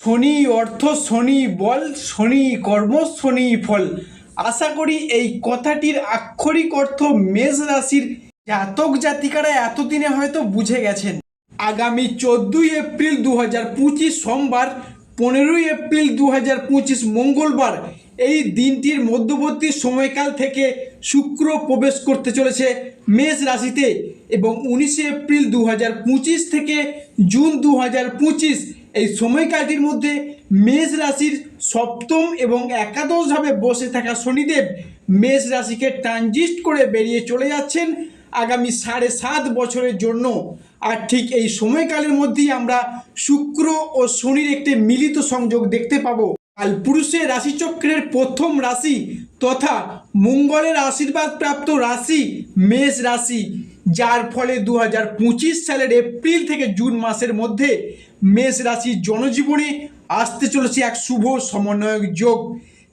শনি অর্থ শনি বল, শনি কর্ম, শনি ফল। আশা করি এই কথাটির আক্ষরিক অর্থ মেষ রাশির জাতক জাতিকারা এতদিনে হয়তো বুঝে গেছেন। আগামী চোদ্দই এপ্রিল দু হাজার পঁচিশ সোমবার, পনেরোই এপ্রিল দু হাজার পঁচিশ মঙ্গলবার এই দিনটির মধ্যবর্তী সময়কাল থেকে শুক্র প্রবেশ করতে চলেছে মেষ রাশিতে এবং উনিশে এপ্রিল দু হাজার পঁচিশ থেকে জুন দু হাজার পঁচিশ এই সময়কালটির মধ্যে মেষ রাশির সপ্তম এবং একাদশভাবে বসে থাকা শনিদেব মেষ রাশিকে ট্রানজিস্ট করে বেরিয়ে চলে যাচ্ছেন আগামী সাড়ে সাত বছরের জন্য। আর ঠিক এই সময়কালের মধ্যেই আমরা শুক্র ও শনির একটি মিলিত সংযোগ দেখতে পাবো। কালপুরুষের রাশিচক্রের প্রথম রাশি তথা মঙ্গলের আশীর্বাদ প্রাপ্ত রাশি মেষ রাশি, যার ফলে দু হাজার পঁচিশ সালের এপ্রিল থেকে জুন মাসের মধ্যে মেষ রাশির জনজীবনে আসতে চলেছে এক শুভ সমন্বয়ক যোগ।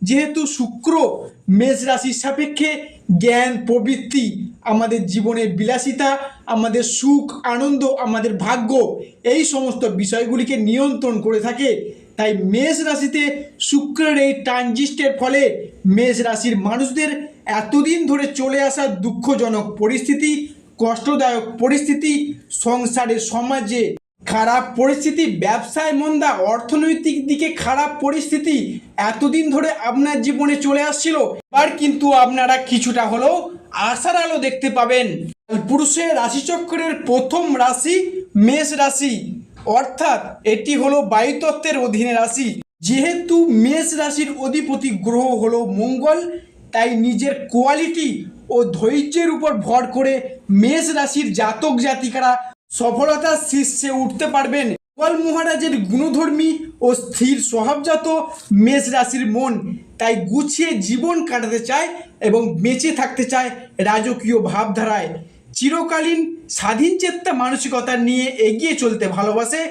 যেহেতু শুক্র মেষ রাশির সাপেক্ষে জ্ঞান, প্রবৃত্তি আমাদের জীবনের বিলাসিতা, আমাদের সুখ, আনন্দ, আমাদের ভাগ্য এই সমস্ত বিষয়গুলিকে নিয়ন্ত্রণ করে থাকে। তাই মেষ রাশিতে শুক্রের এই ট্রানজিস্টের ফলে মেষ রাশির মানুষদের এতদিন ধরে চলে আসা দুঃখজনক পরিস্থিতি, কষ্টদায়ক পরিস্থিতি, সংসারে, সমাজে খারাপ পরিস্থিতি, ব্যবসায় মন্দা, অর্থনৈতিক দিকে খারাপ পরিস্থিতি এতদিন ধরে আপনার জীবনে চলে আসছিল। এবার কিন্তু আপনারা কিছুটা হলেও আশার আলো দেখতে পাবেন। পুরুষের রাশিচক্রের প্রথম রাশি মেষ রাশি। অর্থাৎ এটি হলো বায়ুতত্ত্বের অধীনে রাশি। যেহেতু মেষ রাশির অধিপতি গ্রহ হলো মঙ্গল, তাই নিজের কোয়ালিটি ও ধৈর্যের উপর ভর করে মেষ রাশির জাতক জাতিকারা সফলতার শীর্ষে উঠতে পারবেন গোপাল মহারাজের গুণধর্মী ও স্থির স্বভাবজাত মেষ রাশির মন। তাই গুছিয়ে জীবন কাটাতে চায় এবং বেঁচে থাকতে চায় রাজকীয় ভাবধারায়। চিরকালীন স্বাধীন চেত্তা মানসিকতা নিয়ে এগিয়ে চলতে ভালোবাসে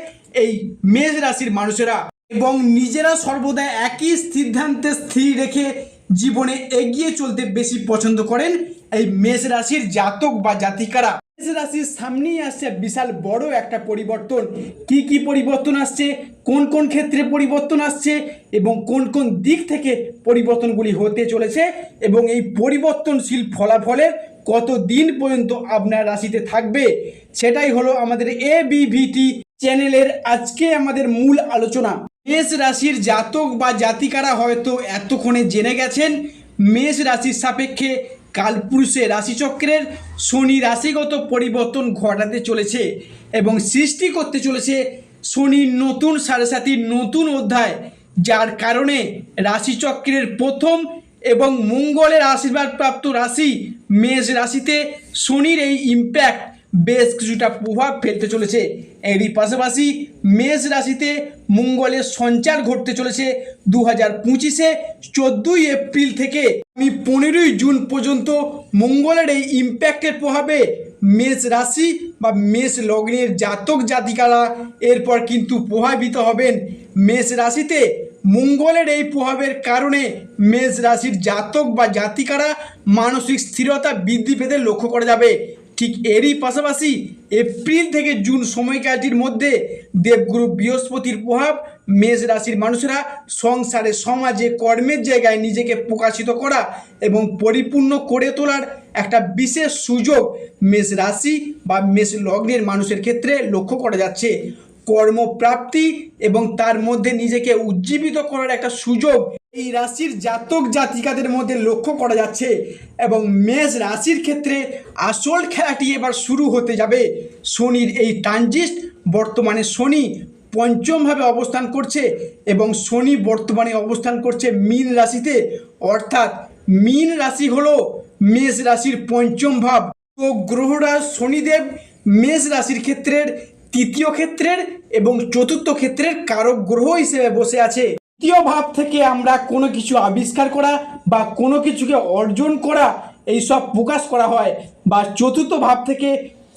এই মেষ রাশির মানুষেরা এবং নিজেরা সর্বদা একই সিদ্ধান্তে স্থির রেখে জীবনে এগিয়ে চলতে বেশি পছন্দ করেন এই মেষ রাশির জাতক বা জাতিকারা। রাশির সামনেই আসছে বিশাল বড় একটা পরিবর্তন। কি কি পরিবর্তন আসছে? কোন কোন ক্ষেত্রে পরিবর্তন আসছে? এবং কোন কোন দিক থেকে পরিবর্তনগুলি হতে চলেছে? এবং এই পরিবর্তনশীল ফলাফলের কত দিন পর্যন্ত আপনার রাশিতে থাকবে? সেটাই হলো আমাদের এ বিভিটি চ্যানেলের আজকে আমাদের মূল আলোচনা। মেষ রাশির জাতক বা জাতিকারা হয়তো এতক্ষণে জেনে গেছেন, মেষ রাশির সাপেক্ষে কালপুরুষের রাশিচক্রের শনি রাশিগত পরিবর্তন ঘটাতে চলেছে এবং সৃষ্টি করতে চলেছে শনির নতুন সাড়ে সাতির নতুন অধ্যায়, যার কারণে রাশিচক্রের প্রথম এবং মঙ্গলের আশীর্বাদপ্রাপ্ত রাশি মেষ রাশিতে শনির এই ইম্প্যাক্ট বেশ কিছুটা প্রভাব ফেলতে চলেছে। এরই পাশাপাশি মেষ রাশিতে মঙ্গলের সঞ্চার ঘটতে চলেছে দু হাজার পঁচিশে, চোদ্দোই এপ্রিল থেকে। আমি পনেরোই জুন পর্যন্ত মঙ্গলের এই ইম্প্যাক্টের প্রভাবে মেষ রাশি বা মেষ লগ্নের জাতক জাতিকারা এরপর কিন্তু প্রভাবিত হবেন। মেষ রাশিতে মঙ্গলের এই প্রভাবের কারণে মেষ রাশির জাতক বা জাতিকারা মানসিক স্থিরতা বৃদ্ধি পেতে লক্ষ্য করা যাবে। ঠিক এরই পাশাপাশি এপ্রিল থেকে জুন সময়কালটির মধ্যে দেবগুরু বৃহস্পতির প্রভাব, মেষ রাশির মানুষেরা সংসারে, সমাজে, কর্মের জায়গায় নিজেকে প্রকাশিত করা এবং পরিপূর্ণ করে তোলার একটা বিশেষ সুযোগ মেষ রাশি বা মেষ লগ্নের মানুষের ক্ষেত্রে লক্ষ্য করা যাচ্ছে। কর্মপ্রাপ্তি এবং তার মধ্যে নিজেকে উজ্জীবিত করার একটা সুযোগ এই রাশির জাতক জাতিকাদের মধ্যে লক্ষ্য করা যাচ্ছে এবং মেষ রাশির ক্ষেত্রে আসল খেলাটি এবার শুরু হতে যাবে। শনির এই ট্রানজিস্ট বর্তমানে শনি পঞ্চমভাবে অবস্থান করছে এবং শনি বর্তমানে অবস্থান করছে মীন রাশিতে। অর্থাৎ মীন রাশি হলো মেষ রাশির পঞ্চম ভাব। তো গ্রহরাজ শনিদেব মেষ রাশির ক্ষেত্রের, তৃতীয় ক্ষেত্রের এবং চতুর্থ ক্ষেত্রের কারক গ্রহ হিসেবে বসে আছে। তৃতীয় ভাব থেকে আমরা কোনো কিছু আবিষ্কার করা বা কোনো কিছুকে অর্জন করা, এইসব প্রকাশ করা হয়। বা চতুর্থ ভাব থেকে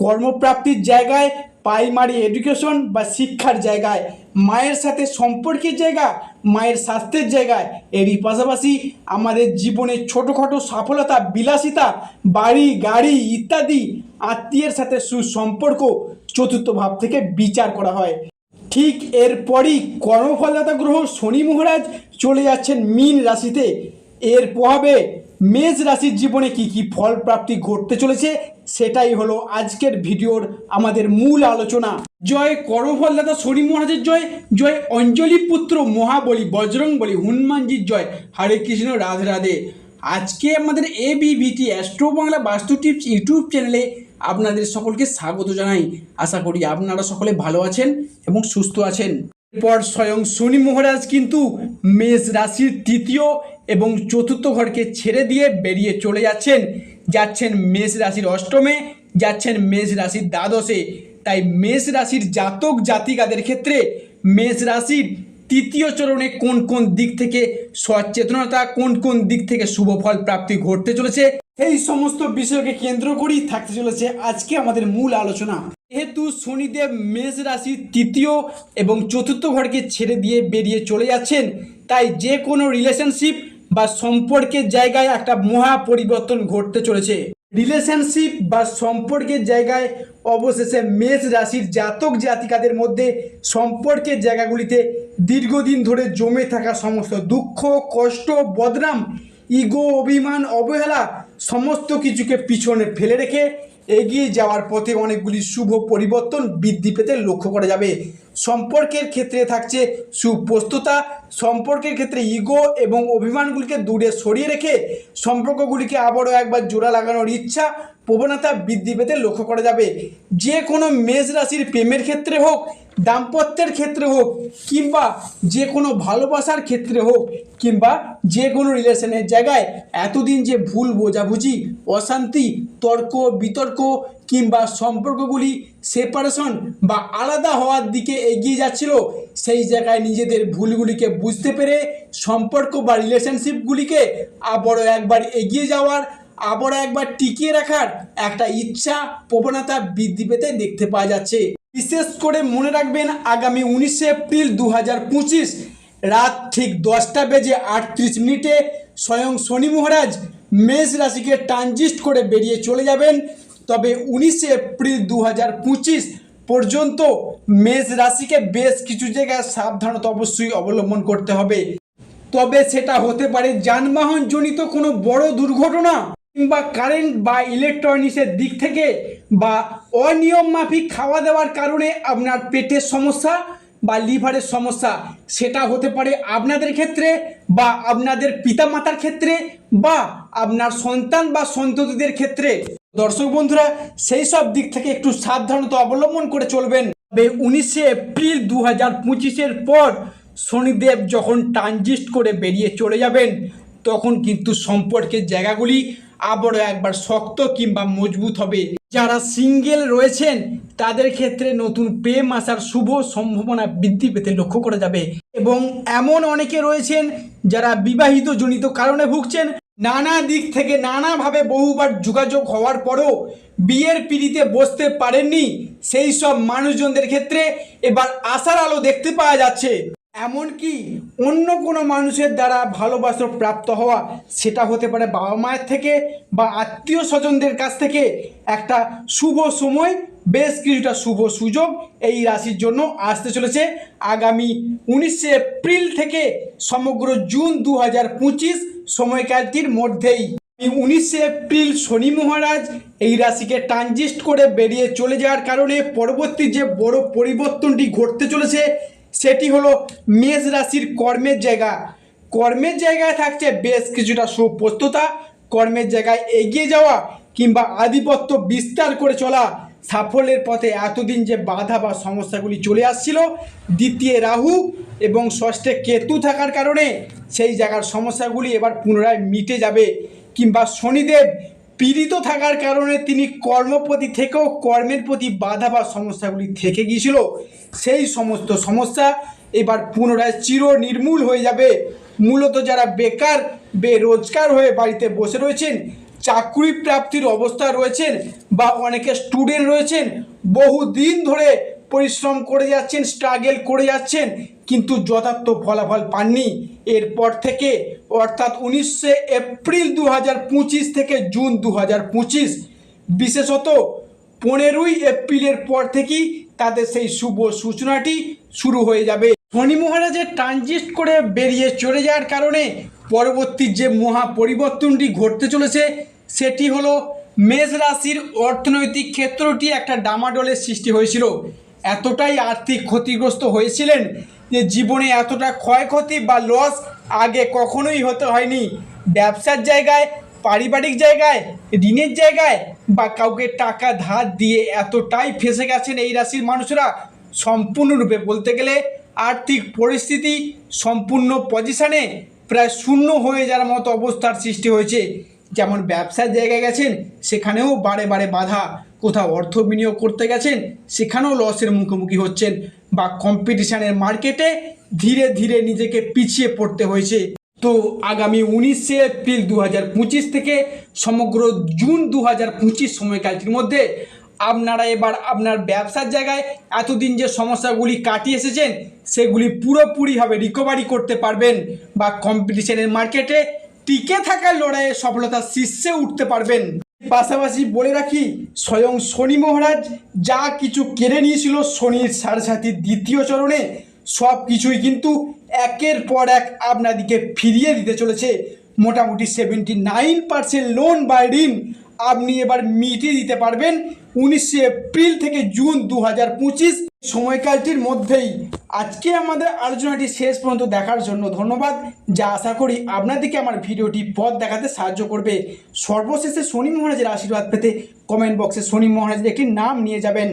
কর্মপ্রাপ্তির জায়গায় প্রাইমারি এডুকেশন বা শিক্ষার জায়গায়, মায়ের সাথে সম্পর্কের জায়গা, মায়ের স্বাস্থ্যের জায়গায়। এরই পাশাপাশি আমাদের জীবনের ছোটোখাটো সফলতা, বিলাসিতা, বাড়ি, গাড়ি ইত্যাদি আত্মীয়ের সাথে সুসম্পর্ক চতুর্থ ভাব থেকে বিচার করা হয়। ঠিক এরপরই কর্মফলদাতা গ্রহ শনি মহারাজ চলে যাচ্ছেন মীন রাশিতে। এর প্রভাবে মেষ রাশির জীবনে কি কি ফল প্রাপ্তি ঘটতে চলেছে সেটাই হলো আজকের ভিডিওর আমাদের মূল আলোচনা। জয় কর্মফলদাতা শনি মহারাজের জয় জয় অঞ্জলি পুত্র মহাবলী বজরং বলি হনুমানজির জয়। হরে কৃষ্ণ, রাধে রাধে। আজকে আমাদের এবিভিটি অ্যাস্ট্রো বাংলা বাস্তু টিপস ইউটিউব চ্যানেলে আপনাদের সকলকে স্বাগত জানাই। আশা করি আপনারা সকলে ভালো আছেন এবং সুস্থ আছেন। এরপর স্বয়ং শনি মহারাজ কিন্তু মেষ রাশির তৃতীয় এবং চতুর্থ ঘরকে ছেড়ে দিয়ে বেরিয়ে চলে যাচ্ছেন। যাচ্ছেন মেষ রাশির অষ্টমে, যাচ্ছেন মেষ রাশির দ্বাদশে। তাই মেষ রাশির জাতক জাতিকাদের ক্ষেত্রে মেষ রাশির তৃতীয় চরণে কোন কোন দিক থেকে সচেতনতা, কোন কোন দিক থেকে শুভ ফল প্রাপ্তি ঘটতে চলেছে এই সমস্ত বিষয়কে কেন্দ্র করেই থাকতে চলেছে আজকে আমাদের মূল আলোচনা। যেহেতু শনিদেব মেষ রাশির তৃতীয় এবং চতুর্থ ঘরকে ছেড়ে দিয়ে বেরিয়ে চলে যাচ্ছেন, তাই যে কোনো রিলেশনশিপ বা সম্পর্কের জায়গায় একটা মহা পরিবর্তন ঘটতে চলেছে। রিলেশনশিপ বা সম্পর্কের জায়গায় অবশেষে মেষ রাশির জাতক জাতিকাদের মধ্যে সম্পর্কের জায়গাগুলিতে দীর্ঘদিন ধরে জমে থাকা সমস্ত দুঃখ, কষ্ট, বদনাম ইগো, অভিমান, অবহেলা, সমস্ত কিছুকে পিছনে ফেলে রেখে এগিয়ে যাওয়ার পথে অনেকগুলি শুভ পরিবর্তন বৃদ্ধি পেতে লক্ষ্য করা যাবে। সম্পর্কের ক্ষেত্রে থাকছে সুপ্রস্ততা, সম্পর্কের ক্ষেত্রে ইগো এবং অভিমানগুলিকে দূরে সরিয়ে রেখে সম্পর্কগুলিকে আবারও একবার জোড়া লাগানোর ইচ্ছা প্রবণতা বৃদ্ধি পেতে লক্ষ্য করা যাবে। যে কোনো মেষ রাশির প্রেমের ক্ষেত্রে হোক, দাম্পত্যের ক্ষেত্রে হোক, কিংবা যে কোনো ভালোবাসার ক্ষেত্রে হোক, কিংবা যে কোনো রিলেশনের জায়গায় এতদিন যে ভুল বোঝাবুঝি, অশান্তি, তর্ক, বিতর্ক, কিংবা সম্পর্কগুলি সেপারেশন বা আলাদা হওয়ার দিকে এগিয়ে যাচ্ছিল, সেই জায়গায় নিজেদের ভুলগুলিকে বুঝতে পেরে সম্পর্ক বা রিলেশনশিপগুলিকে আবারও একবার এগিয়ে যাওয়ার আবারও একবার টিকিয়ে রাখার একটা ইচ্ছা প্রবণতা বৃদ্ধি পেতে দেখতে পাওয়া যাচ্ছে। বিশেষ করে মনে রাখবেন, আগামী উনিশে এপ্রিল দু হাজার পঁচিশ রাত ঠিক দশটা বেজে আটত্রিশ মিনিটে স্বয়ং শনি মহারাজ মেষ রাশিকে ট্রানজিস্ট করে বেরিয়ে চলে যাবেন। তবে উনিশে এপ্রিল দু হাজার পঁচিশ পর্যন্ত মেষ রাশিকে বেশ কিছু জায়গায় সাবধানতা অবশ্যই অবলম্বন করতে হবে। তবে সেটা হতে পারে যানবাহন জনিত কোনো বড় দুর্ঘটনা। কিংবা কারেন্ট বা ইলেকট্রনিক্সের দিক থেকে বা অনিয়ম মাফিক খাওয়া দাওয়ার কারণে আপনার পেটের সমস্যা বা লিভারের সমস্যা, সেটা হতে পারে আপনাদের ক্ষেত্রে বা আপনাদের পিতামাতার ক্ষেত্রে বা আপনার সন্তান বা সন্ততিদের ক্ষেত্রে। দর্শক বন্ধুরা, সেই সব দিক থেকে একটু সাবধানতা অবলম্বন করে চলবেন। তবে উনিশে এপ্রিল দু হাজার পঁচিশের পর শনিদেব যখন ট্রানজিস্ট করে বেরিয়ে চলে যাবেন, তখন কিন্তু সম্পর্কের জায়গাগুলি আবারও একবার শক্ত কিংবা মজবুত হবে। যারা সিঙ্গেল রয়েছেন, তাদের ক্ষেত্রে নতুন প্রেম আসার শুভ সম্ভাবনা বৃদ্ধি পেতে লক্ষ্য করা যাবে। এবং এমন অনেকে রয়েছেন, যারা বিবাহিত জনিত কারণে ভুগছেন। নানা দিক থেকে নানাভাবে বহুবার যোগাযোগ হওয়ার পরও বিয়ের পিড়িতে বসতে পারেননি। সেই সব মানুষজনদের ক্ষেত্রে এবার আশার আলো দেখতে পাওয়া যাচ্ছে। এমনকি অন্য কোনো মানুষের দ্বারা ভালোবাসা প্রাপ্ত হওয়া সেটা হতে পারে বাবা মায়ের থেকে বা আত্মীয় স্বজনদের কাছ থেকে একটা শুভ সময়, বেশ কিছুটা শুভ সুযোগ এই রাশির জন্য আসতে চলেছে। আগামী উনিশে এপ্রিল থেকে সমগ্র জুন দু হাজার পঁচিশ সময়কালটির মধ্যেই। উনিশে এপ্রিল শনি মহারাজ এই রাশিকে ট্রানজিস্ট করে বেরিয়ে চলে যাওয়ার কারণে পরবর্তী যে বড় পরিবর্তনটি ঘটতে চলেছে সেটি হলো মেষ রাশির কর্মের জায়গা। কর্মের জায়গায় থাকছে বেশ কিছুটা সুপ্রস্তুতা, কর্মের জায়গায় এগিয়ে যাওয়া কিংবা আধিপত্য বিস্তার করে চলা। সাফল্যের পথে এতদিন যে বাধা বা সমস্যাগুলি চলে আসছিল, দ্বিতীয় রাহু এবং ষষ্ঠে কেতু থাকার কারণে সেই জায়গার সমস্যাগুলি এবার পুনরায় মিটে যাবে কিংবা শনিদেব পীড়িত থাকার কারণে তিনি কর্মপ্রতি থেকেও কর্মের প্রতি বাধা বা সমস্যাগুলি থেকে গিয়েছিল। সেই সমস্ত সমস্যা এবার পুনরায় চির নির্মূল হয়ে যাবে। মূলত যারা বেকার, বেরোজগার হয়ে বাড়িতে বসে রয়েছেন চাকরি প্রাপ্তির অবস্থা রয়েছেন বা অনেকে স্টুডেন্ট রয়েছেন বহু দিন ধরে পরিশ্রম করে যাচ্ছেন স্ট্রাগেল করে যাচ্ছেন, কিন্তু যথার্থ ফলাফল পাননি। এরপর থেকে, অর্থাৎ উনিশে এপ্রিল দু হাজার পঁচিশ থেকে জুন দু বিশেষত পনেরোই এপ্রিলের পর থেকেই তাদের সেই শুভ সূচনাটি শুরু হয়ে যাবে। শনি মহারাজের ট্রানজিস্ট করে বেরিয়ে চলে যাওয়ার কারণে পরবর্তী যে মহা পরিবর্তনটি ঘটতে চলেছে, সেটি হলো মেষ রাশির অর্থনৈতিক ক্ষেত্রটি একটা ডামাডোলের সৃষ্টি হয়েছিল। এতটাই আর্থিক ক্ষতিগ্রস্ত হয়েছিলেন যে জীবনে এতটা ক্ষয়ক্ষতি বা লস আগে কখনোই হতে হয়নি। ব্যবসার জায়গায়, পারিবারিক জায়গায়, ঋণের জায়গায় বা কাউকে টাকা ধার দিয়ে এতটাই ফেসে গেছেন এই রাশির মানুষরা। সম্পূর্ণরূপে বলতে গেলে আর্থিক পরিস্থিতি সম্পূর্ণ পজিশনে প্রায় শূন্য হয়ে যাওয়ার মতো অবস্থার সৃষ্টি হয়েছে। যেমন ব্যবসার জায়গায় গেছেন, সেখানেও বারে বারে বাধা। কোথাও অর্থ বিনিয়োগ করতে গেছেন, সেখানেও লসের মুখোমুখি হচ্ছেন বা কম্পিটিশানের মার্কেটে ধীরে ধীরে নিজেকে পিছিয়ে পড়তে হয়েছে। তো আগামী উনিশে এপ্রিল দু হাজার পঁচিশ থেকে সমগ্র জুন দু হাজার পঁচিশ সময়কালটির মধ্যে আপনারা এবার আপনার ব্যবসার জায়গায় এতদিন যে সমস্যাগুলি কাটিয়ে এসেছেন, সেগুলি পুরোপুরিভাবে রিকভারি করতে পারবেন বা কম্পিটিশনের মার্কেটে টিকে থাকার লড়াইয়ে সফলতার শীর্ষে উঠতে পারবেন। পাশাপাশি বলে রাখি, স্বয়ং শনি মহারাজ যা কিছু কেড়ে নিয়েছিল শনির সাড়ে সাথীর দ্বিতীয় চরণে, সব কিছুই কিন্তু একের পর এক আপনাদিকে ফিরিয়ে দিতে চলেছে। মোটামুটি seventy nine percent loan by ঋণ। আপনি এবার মিটিয়ে দিতে পারবেন উনিশে এপ্রিল থেকে জুন দু হাজার পঁচিশ সময়কালটির মধ্যেই। আজকে আমাদের আলোচনাটি শেষ পর্যন্ত দেখার জন্য ধন্যবাদ। যা আশা করি আপনাদেরকে আমার ভিডিওটি পথ দেখাতে সাহায্য করবে। সর্বশেষে শনি মহারাজের আশীর্বাদ পেতে কমেন্ট বক্সে শনি মহারাজের একটি নাম নিয়ে যাবেন।